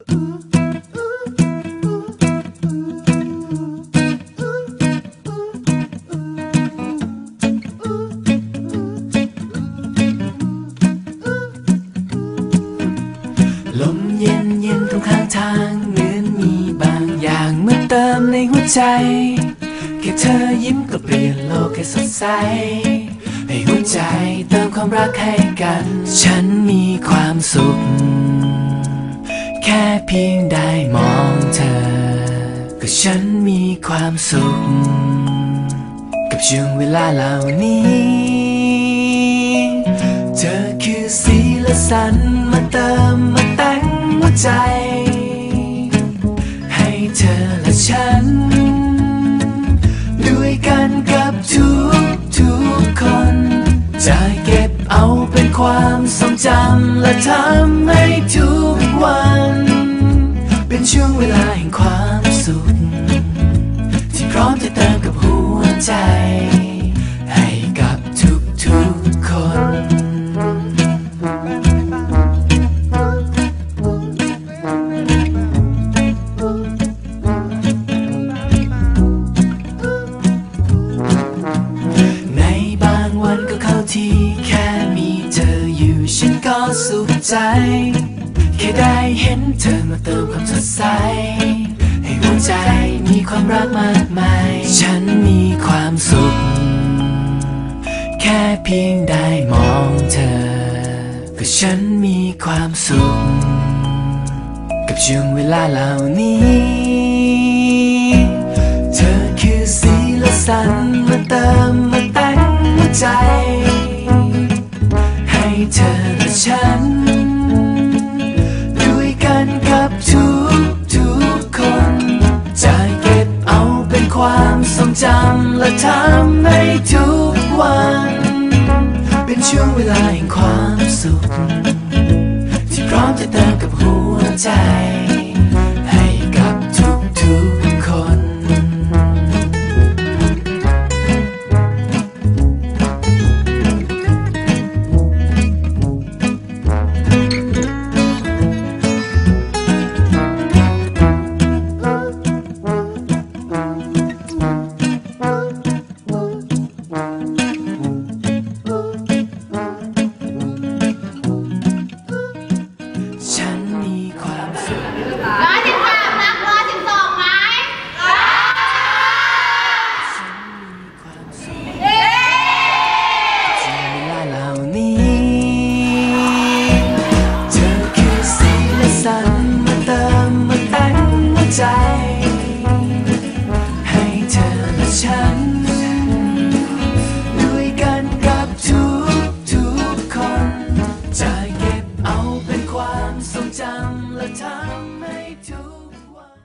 ลมเย็นเย็นตรงข้างทางเหมือนมีบางอย่างเมาเติมในหัวใจ แค่เธอยิ้มก็เปลี่ยนโลกให้สดใส ให้หัวใจเติมความรักให้กัน ฉันมีความสุข แค่เพียงได้มองเธอ ก็ฉันมีความสุข กับช่วงเวลาเหล่านี้ เธอคือสีและสันมาเติมมาแต่งหัวใจ ให้เธอและฉัน ด้วยกันกับทุกทุกๆคน จะเก็บเอาเป็นความทรงจำและทำให้ทุกวัน เป็นช่วงเวลาแห่งความสุข ที่พร้อมจะเติมกับหัวใจ ให้กับทุกทุกๆคน ในบางวันก็เข้าที่แค่มีเธออยู่ฉันก็สุขใจ แค่ได้เห็นเธอมาเติมความสดใส ให้หัวใจมีความรักมากมาย ฉันมีความสุข แค่เพียงได้มองเธอ ก็ฉันมีความสุข กับช่วงเวลาเหล่านี้ เธอคือสีและสันมาเติมมาแต่งหัวใจ ให้เธอและฉัน ความทรงจำและทำในทุกวัน เป็นช่วงเวลาแห่งความสุข ที่พร้อมจะเติมกับหัวใจ ฉัน ด้วยกันกับทุกทุกๆคน จะเก็บเอาเป็นความทรงจำและทำ